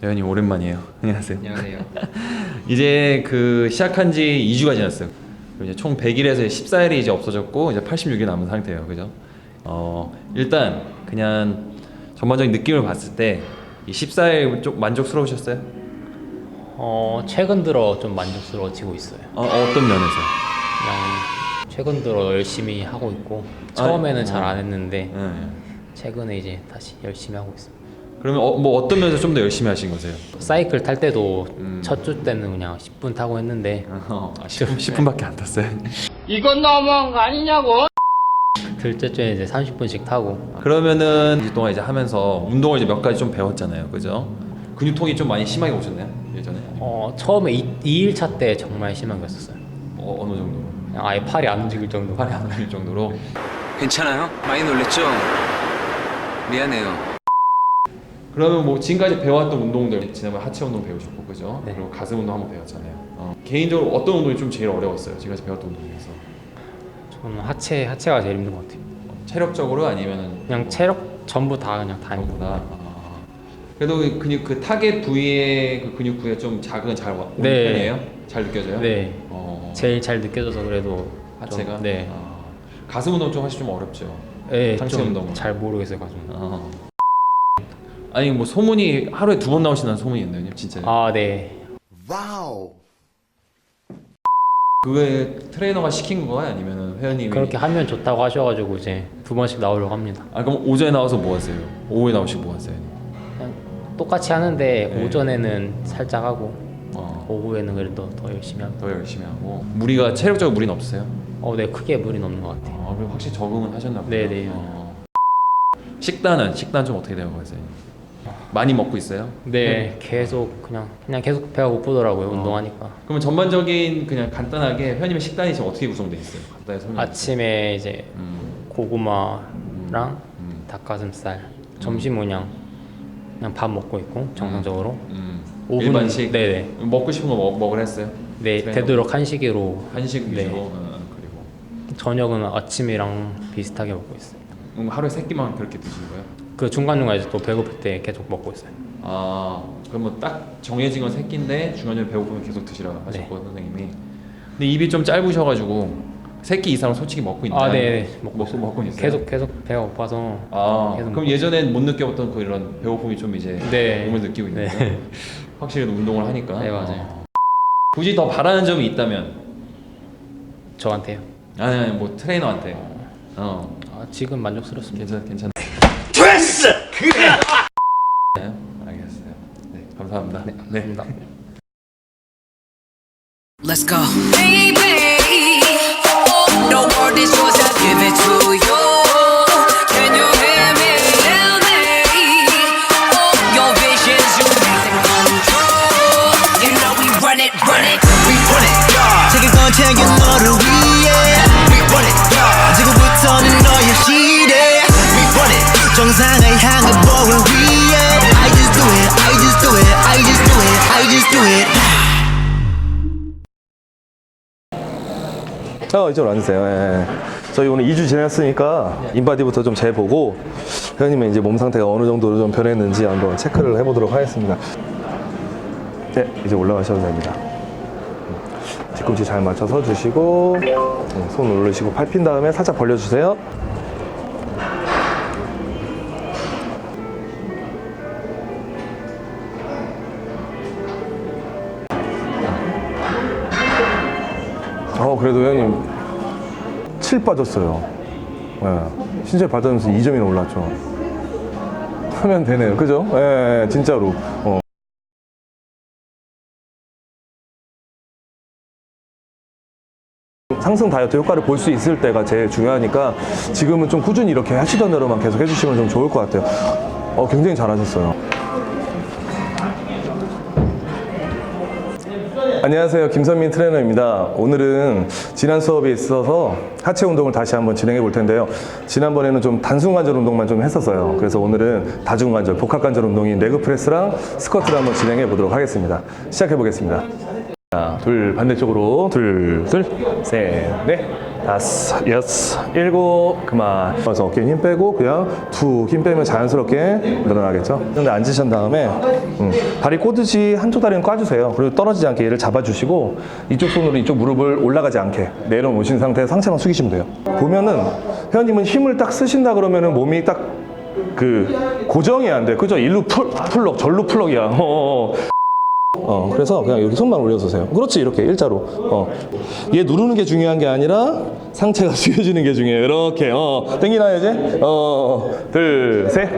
대현님 오랜만이에요. 안녕하세요. 안녕하세요. 이제 그 시작한 지 2주가 지났어요. 이제 총 100일에서 14일이 이제 없어졌고 이제 86일 남은 상태예요. 그죠? 어, 일단 그냥 전반적인 느낌을 봤을 때 이 14일 좀 만족스러우셨어요? 어, 최근 들어 좀 만족스러워지고 있어요. 어, 어떤 면에서? 그냥 최근 들어 열심히 하고 있고 처음에는 잘 안 했는데 네. 최근에 이제 다시 열심히 하고 있습니다. 그러면 어, 뭐 어떤 면에서 좀 더 열심히 하신 거세요? 사이클 탈 때도 음. 첫 주 때는 그냥 10분 타고 했는데 어, 아, 10분, 10분밖에 안 탔어요. 이건 너무한 거 아니냐고? 둘째 주에 이제 30분씩 타고 그러면은 이 동안 이제 하면서 운동을 이제 몇 가지 좀 배웠잖아요. 그죠? 근육통이 좀 많이 심하게 오셨나요? 예전에? 어, 처음에 2, 2일차 때 정말 심하게 왔었어요. 어, 어느 정도로? 그냥 아예 팔이 안 움직일 정도. 팔이 안 울릴 정도로 괜찮아요? 많이 놀랬죠? 미안해요. 그러면 뭐 지금까지 배웠던 운동들 지난번에 하체 운동 배우셨고 그죠? 네. 그리고 가슴 운동 한번 배웠잖아요. 어, 개인적으로 어떤 운동이 좀 제일 어려웠어요? 지금까지 배웠던 운동 중에서 저는 하체 하체가 제일 힘든 것 같아요. 체력적으로 아니면은 그냥 체력 전부 다 그냥 다 힘들고. 전부다. 아, 그래도 그 근육 그 타겟 부위의 그 근육 부위가 좀 자극은 잘 와- 오는 네. 편이에요? 잘 느껴져요? 네. 어, 제일 잘 느껴져서 그래도 하체가 좀, 네. 아, 가슴 운동 좀 하시 좀 어렵죠. 네, 상체 운동은. 좀잘 모르겠어요 가지고. 어. 아니 뭐 소문이 하루에 두 번 나오신다는 소문이 있나요? 진짜? 아, 네. 그게 트레이너가 시킨 거야 아니면은 회원님이? 그렇게 하면 좋다고 하셔가지고 이제 두 번씩 나오려고 합니다. 아 그럼 오전에 나와서 뭐 하세요? 오후에 나오시고 뭐 하세요? 그냥 똑같이 하는데 네. 오전에는 살짝 하고 어, 오후에는 그래도 더 열심히 하고. 더 열심히 하고 무리가 체력적으로 무리는 없어요? 어, 네, 크게 무리는 없는 것 같아요. 아 그럼 확실히 적응은 하셨나 보요 네, 네. 어. 식단은 식단 좀 어떻게 되어 가세요? 많이 먹고 있어요? 네, 계속 그냥 그냥 계속 배가 고프더라고요 어. 운동하니까. 그러면 전반적인 그냥 간단하게 회원님의 식단이 지금 어떻게 구성돼 있어요? 간단히 설명. 아침에 이제 음, 고구마랑 음, 닭가슴살, 점심은 그냥 그냥 밥 먹고 있고 정상적으로. 음. 오후는- 일반식. 네네. 먹고 싶은 거 먹, 먹으라 했어요? 네? 되도록 한식으로. 한식 네. 위주로. 어, 그리고 저녁은 아침이랑 비슷하게 먹고 있어요. 그럼 하루에 세 끼만 그렇게 드시는 거예요? 그 중간중간 이제 또 배고플 때 계속 먹고 있어요. 아 그러면 딱 정해진 건세 끼인데 중간중간 배고프면 계속 드시라 하셨고 네. 선생님이 근데 입이 좀 짧으셔가지고 세끼 이상은 솔직히 먹고 있나요? 아, 네, 네. 먹고 먹고 먹고, 있어요? 계속 계속 배가 고파서 아 계속 그럼 예전엔 못 느껴봤던 그런 배고픔이 좀 이제 네. 몸을 느끼고 있는 네. 거예요? 확실히 운동을 하니까 네, 맞아요. 어. 굳이 더 바라는 점이 있다면 저한테요. 아니 아니 뭐 트레이너한테 어 아, 지금 만족스럽습니다. 괜찮 괜찮 그래. 알겠어요. 네 감사합니다. 네, 감사합니다. Let's go. Baby, 어, 이쪽으로 앉으세요. 예. 저희 오늘 2주 지났으니까 인바디부터 좀 재보고 회원님의 이제 몸 상태가 어느 정도로 좀 변했는지 한번 체크를 해보도록 하겠습니다. 네, 이제 올라가셔도 됩니다. 뒤꿈치 잘 맞춰 서 주시고 음, 손 올리시고 팔 핀 다음에 살짝 벌려주세요. 어, 그래도 회원님 7 빠졌어요. 예. 신체 받으면서 2점이나 올랐죠. 하면 되네요. 그죠? 예, 예, 진짜로. 어. 상승 다이어트 효과를 볼 수 있을 때가 제일 중요하니까 지금은 좀 꾸준히 이렇게 하시던 대로만 계속 해주시면 좀 좋을 것 같아요. 어, 굉장히 잘하셨어요. 안녕하세요. 김선민 트레이너입니다. 오늘은 지난 수업에 있어서 하체 운동을 다시 한번 진행해 볼 텐데요. 지난번에는 좀 단순 관절 운동만 좀 했었어요. 그래서 오늘은 다중 관절, 복합 관절 운동인 레그 프레스랑 스쿼트를 한번 진행해 보도록 하겠습니다. 시작해 보겠습니다. 하나, 둘, 반대쪽으로. 둘, 둘, 셋, 넷, 다섯, 여섯, 일곱, 그만. 그래서 어깨에 힘 빼고 그냥 툭 힘 빼면 자연스럽게 늘어나겠죠. 근데 앉으신 다음에 음. 다리 꼬듯이 한쪽 다리는 꽈주세요. 그리고 떨어지지 않게 얘를 잡아주시고 이쪽 손으로 이쪽 무릎을 올라가지 않게 내려놓으신 상태에서 상체만 숙이시면 돼요. 보면은 회원님은 힘을 딱 쓰신다 그러면은 몸이 딱 그 고정이 안 돼. 그죠? 일루 풀, 풀럭, 절루 풀럭이야. 어, 어. 어, 그래서 그냥 여기 손만 올려주세요. 그렇지, 이렇게 일자로. 어. 얘 누르는 게 중요한 게 아니라 상체가 숙여지는 게 중요해요. 이렇게. 어, 땡기나야지. 어, 둘, 셋.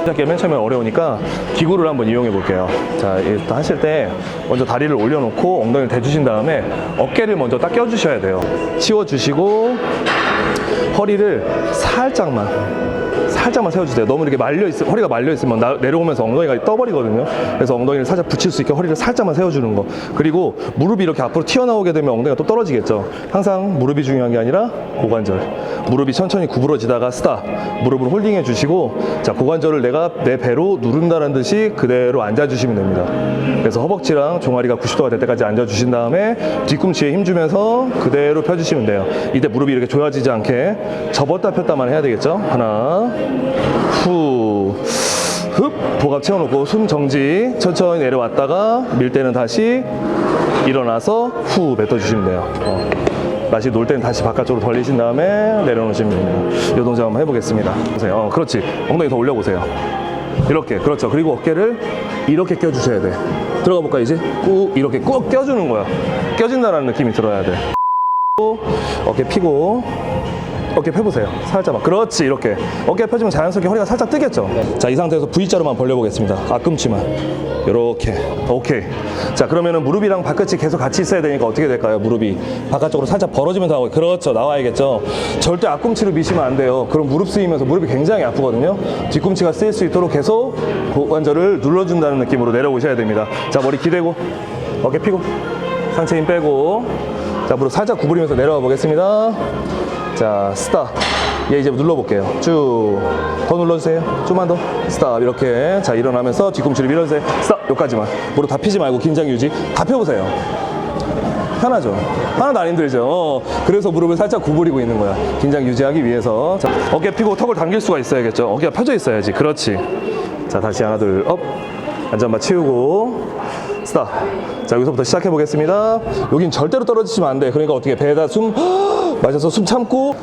시작하기 맨 처음에 어려우니까 기구를 한번 이용해 볼게요. 자, 일단 하실 때 먼저 다리를 올려놓고 엉덩이를 대주신 다음에 어깨를 먼저 딱 껴주셔야 돼요. 치워주시고 허리를 살짝만 살짝만 세워주세요. 너무 이렇게 말려 있으 허리가 말려 있으면 나- 내려오면서 엉덩이가 떠버리거든요. 그래서 엉덩이를 살짝 붙일 수 있게 허리를 살짝만 세워주는 거. 그리고 무릎이 이렇게 앞으로 튀어나오게 되면 엉덩이가 또 떨어지겠죠. 항상 무릎이 중요한 게 아니라 고관절. 무릎이 천천히 구부러지다가 쓰다. 무릎을 홀딩해 주시고 자 고관절을 내가 내 배로 누른다는 듯이 그대로 앉아주시면 됩니다. 그래서 허벅지랑 종아리가 90도가 될 때까지 앉아주신 다음에 뒤꿈치에 힘 주면서 그대로 펴주시면 돼요. 이때 무릎이 이렇게 조여지지 않게 접었다 폈다만 해야 되겠죠. 하나, 후, 흡, 복압 채워놓고 숨 정지. 천천히 내려왔다가 밀 때는 다시 일어나서 후 뱉어주시면 돼요. 어. 다시 놀 때는 다시 바깥쪽으로 벌리신 다음에 내려놓으시면 됩니다. 이 동작 한번 해보겠습니다. 보세요. 어, 그렇지. 엉덩이 더 올려보세요. 이렇게 그렇죠 그리고 어깨를 이렇게 껴주셔야 돼 들어가 볼까 이제 꾹 이렇게 꾹 껴주는 거야 껴진다는 느낌이 들어야 돼 꾹, 어깨 피고 어깨 펴보세요. 살짝만 그렇지 이렇게. 어깨 펴지면 자연스럽게 허리가 살짝 뜨겠죠? 자 이 상태에서 V자로만 벌려보겠습니다. 앞꿈치만. 이렇게. 오케이. 자 그러면은 무릎이랑 발끝이 계속 같이 있어야 되니까 어떻게 될까요? 무릎이. 바깥쪽으로 살짝 벌어지면서 나오고 그렇죠. 나와야겠죠? 절대 앞꿈치로 미시면 안 돼요. 그럼 무릎 쓰이면서 무릎이 굉장히 아프거든요? 뒤꿈치가 쓰일 수 있도록 계속 고관절을 눌러준다는 느낌으로 내려오셔야 됩니다. 자 머리 기대고. 어깨 피고. 상체 힘 빼고. 자 무릎 살짝 구부리면서 내려와 보겠습니다 자 스탑 얘 이제 눌러볼게요. 쭉. 더 눌러주세요. 좀만 더. 스탑 이렇게. 자 일어나면서 뒤꿈치를 밀어주세요. 스탑 여기까지만. 무릎 다 피지 말고 긴장 유지. 다 펴보세요. 편하죠? 하나도 안 힘들죠? 어, 그래서 무릎을 살짝 구부리고 있는 거야. 긴장 유지하기 위해서. 자, 어깨 피고 턱을 당길 수가 있어야겠죠? 어깨가 펴져 있어야지. 그렇지. 자 다시 하나 둘업. 안전바 치우고. 스탑 자 여기서부터 시작해 보겠습니다. 여긴 절대로 떨어지시면 안돼. 그러니까 어떻게 배에다 숨 마셔서 숨 참고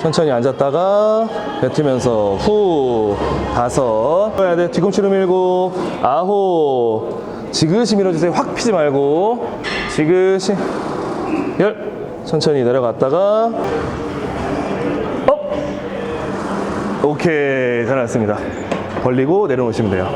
천천히 앉았다가 뱉으면서 후 다섯. 해야 돼. 뒤꿈치로 밀고 아홉. 지그시 밀어주세요. 확 피지 말고. 지그시. 열. 천천히 내려갔다가 업. 오케이. 잘했습니다. 벌리고 내려놓으시면 돼요.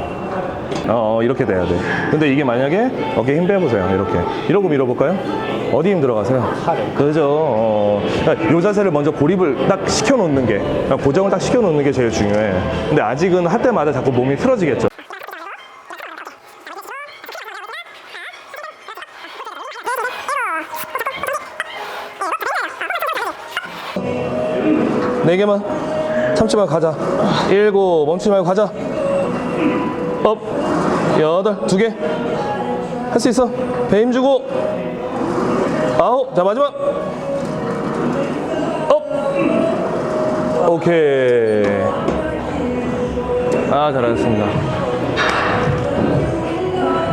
어, 어, 이렇게 돼야 돼. 근데 이게 만약에 어깨 힘 빼보세요. 이렇게. 이러고 밀어볼까요? 어디 힘 들어 가세요? 팔을. 그죠. 어. 요 자세를 먼저 고립을 딱 시켜놓는 게, 고정을 딱 시켜놓는 게 제일 중요해. 근데 아직은 할 때마다 자꾸 몸이 틀어지겠죠. 네 개만 참지 말고 가자. 일곱 멈추지 말고 가자. 업 여덟 두 개 할 수 있어 배 힘 주고 아홉. 자 마지막. 업. 오케이. 아 잘하셨습니다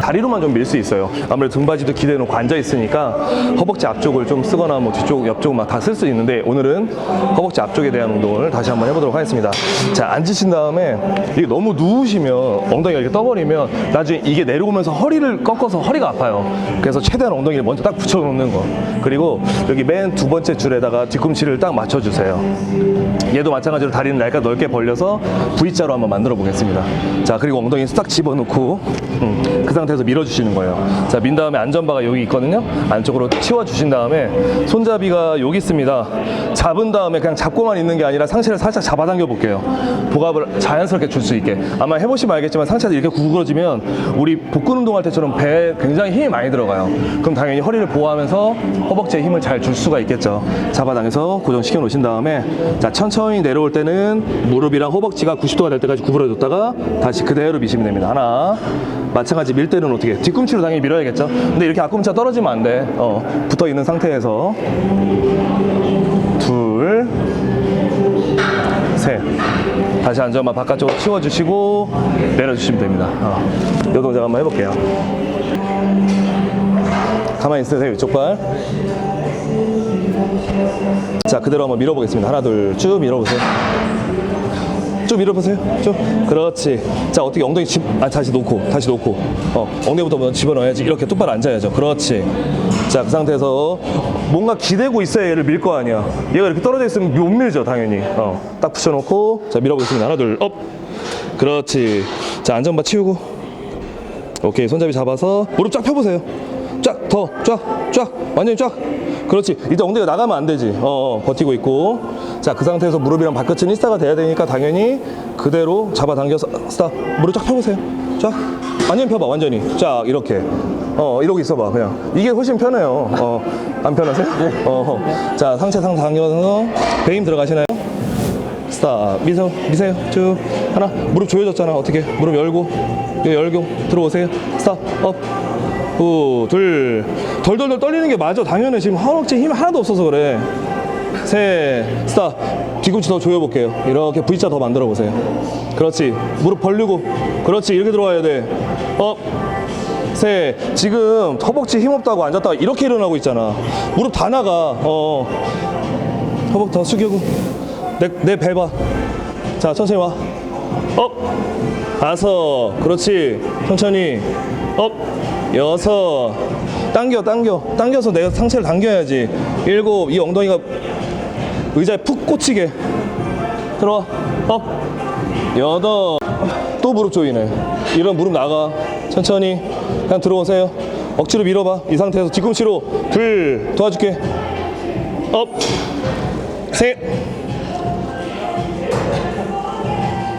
다리로만 좀 밀 수 있어요. 아무래도 등받이도 기대놓고 앉아 있으니까 허벅지 앞쪽을 좀 쓰거나 뭐 뒤쪽, 옆쪽 막 다 쓸 수 있는데 오늘은 허벅지 앞쪽에 대한 운동을 다시 한번 해보도록 하겠습니다. 자, 앉으신 다음에 이게 너무 누우시면 엉덩이가 이렇게 떠버리면 나중에 이게 내려오면서 허리를 꺾어서 허리가 아파요. 그래서 최대한 엉덩이를 먼저 딱 붙여놓는 거. 그리고 여기 맨 두 번째 줄에다가 뒤꿈치를 딱 맞춰주세요. 얘도 마찬가지로 다리는 얇게 넓게 벌려서 V자로 한번 만들어 보겠습니다. 자, 그리고 엉덩이 딱 집어넣고 음, 그 상태에서 밀어주시는 거예요. 자, 민 다음에 안전바가 여기 있거든요. 안쪽으로 치워주신 다음에 손잡이가 여기 있습니다. 잡은 다음에 그냥 잡고만 있는 게 아니라 상체를 살짝 잡아당겨 볼게요. 복압을 자연스럽게 줄 수 있게. 아마 해보시면 알겠지만 상체가 이렇게 구부러지면 우리 복근 운동할 때처럼 배에 굉장히 힘이 많이 들어가요. 그럼 당연히 허리를 보호하면서 허벅지에 힘을 잘 줄 수가 있겠죠. 잡아당겨서 고정시켜 놓으신 다음에 자 천천히 내려올 때는 무릎이랑 허벅지가 90도가 될 때까지 구부러졌다가 다시 그대로 미시면 됩니다. 하나 마찬가지 밀 때는 어떻게 뒤꿈치로 당연히 밀어야겠죠. 근데 이렇게 앞꿈치가 떨어지면 안 돼. 어, 붙어 있는 상태에서 둘, 셋. 다시 안전만 바깥쪽으로 치워주시고 내려주시면 됩니다. 어. 이 동작 한번 해볼게요. 가만히 있으세요, 이쪽 발. 자, 그대로 한번 밀어보겠습니다. 하나, 둘, 쭉 밀어보세요. 쭉 밀어보세요. 쭉. 그렇지. 자, 어떻게 엉덩이 집, 아, 다시 놓고, 다시 놓고. 어, 엉덩이부터 집어넣어야지. 이렇게 똑바로 앉아야죠. 그렇지. 자, 그 상태에서 뭔가 기대고 있어야 얘를 밀 거 아니야. 얘가 이렇게 떨어져 있으면 못 밀죠, 당연히. 어, 딱 붙여놓고, 자, 밀어보겠습니다. 하나, 둘, 업. 그렇지. 자, 안전바 치우고. 오케이. 손잡이 잡아서 무릎 쫙 펴보세요. 쫙, 더, 쫙, 쫙. 완전히 쫙. 그렇지. 이제 엉덩이가 나가면 안 되지. 어, 어, 버티고 있고. 자, 그 상태에서 무릎이랑 발끝은 일사가 돼야 되니까 당연히 그대로 잡아당겨서 스탑. 무릎 쫙 펴보세요. 쫙. 완전히 펴봐, 완전히. 쫙, 이렇게. 어, 이러고 있어봐, 그냥. 이게 훨씬 편해요. 어, 안 편하세요? 어, 어. 자, 상체 상 당겨서 배임 들어가시나요? 스탑. 미세요, 미세요. 쭉. 하나. 무릎 조여졌잖아. 어떻게? 무릎 열고. 여기 열고. 들어오세요. 스탑. 업. 후, 둘. 덜덜덜 떨리는 게 맞아. 당연해. 지금 허벅지 힘 하나도 없어서 그래. 셋. 스탑. 뒤꿈치 더 조여볼게요. 이렇게 V자 더 만들어 보세요. 그렇지. 무릎 벌리고. 그렇지. 이렇게 들어와야 돼. 업. 셋. 지금 허벅지 힘 없다고 앉았다가 이렇게 일어나고 있잖아. 무릎 다 나가. 어. 허벅 더 숙이고. 내, 내 배봐. 자, 천천히 와. 업. 다섯. 그렇지. 천천히. 업. 여섯. 당겨, 당겨. 당겨서 내가 상체를 당겨야지. 일곱. 이 엉덩이가 의자에 푹 꽂히게. 들어와. 업. 여덟. 또 무릎 조이네. 이런 무릎 나가. 천천히. 그냥 들어오세요. 억지로 밀어봐. 이 상태에서 뒤꿈치로. 둘. 도와줄게. 업. 셋.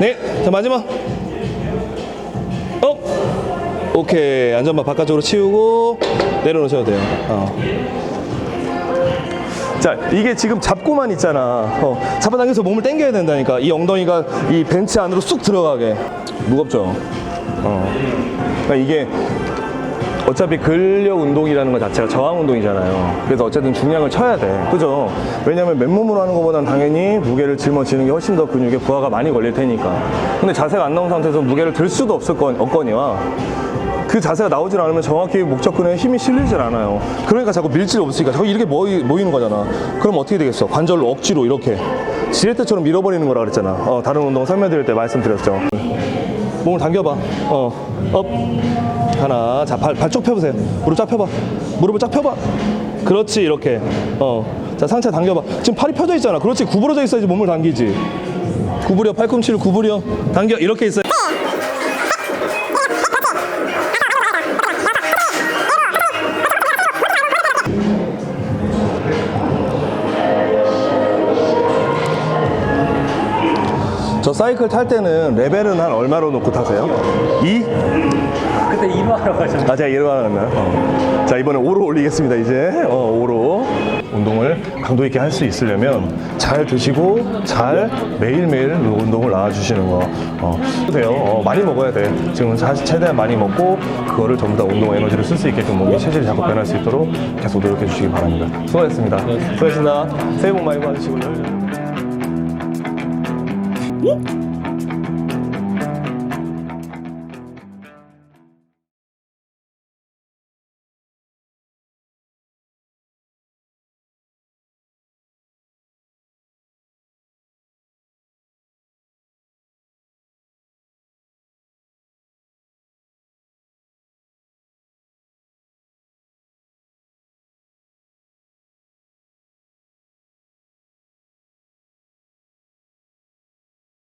네, 자 마지막. 오케이, 안전바 바깥쪽으로 치우고 내려놓으셔도 돼요. 어. 자, 이게 지금 잡고만 있잖아. 어, 잡아당겨서 몸을 당겨야 된다니까. 이 엉덩이가 이 벤치 안으로 쑥 들어가게. 무겁죠. 어. 그러니까 이게 어차피 근력 운동이라는 것 자체가 저항 운동이잖아요. 그래서 어쨌든 중량을 쳐야 돼. 그죠? 왜냐면 맨몸으로 하는 것보다는 당연히 무게를 짊어지는 게 훨씬 더 근육에 부하가 많이 걸릴 테니까. 근데 자세가 안 나온 상태에서 무게를 들 수도 없을 건, 없거니와 그 자세가 나오질 않으면 정확히 목적근에 힘이 실리질 않아요. 그러니까 자꾸 밀질 없으니까 자꾸 이렇게 모이, 모이는 거잖아. 그럼 어떻게 되겠어? 관절로 억지로 이렇게. 지렛대처럼 밀어버리는 거라 그랬잖아. 어, 다른 운동 설명드릴 때 말씀드렸죠. 몸을 당겨봐. 어, 업. 하나. 자, 발, 발쭉 펴보세요. 무릎 쫙 펴봐. 무릎을 쫙 펴봐. 그렇지, 이렇게. 어. 자, 상체 당겨봐. 지금 팔이 펴져 있잖아. 그렇지, 구부러져 있어야지 몸을 당기지. 구부려, 팔꿈치를 구부려. 당겨, 이렇게 있어요. 사이클 탈 때는 레벨은 한 얼마로 놓고 타세요? 2? 그때 2로 하러 가셨는데 아, 제가 1로 하나요? 어. 자, 이번에 5로 올리겠습니다, 이제. 어, 5로. 운동을 강도 있게 할 수 있으려면 잘 드시고 잘 매일매일 운동을 나와주시는 거. 어, 돼요. 어, 많이 먹어야 돼. 지금 사실 최대한 많이 먹고 그거를 전부 다 운동 에너지를 쓸 수 있게끔 몸이 체질이 자꾸 변할 수 있도록 계속 노력해 주시기 바랍니다. 수고하셨습니다. 수고하셨습니다. 새해 복 많이 받으시고요. Woop.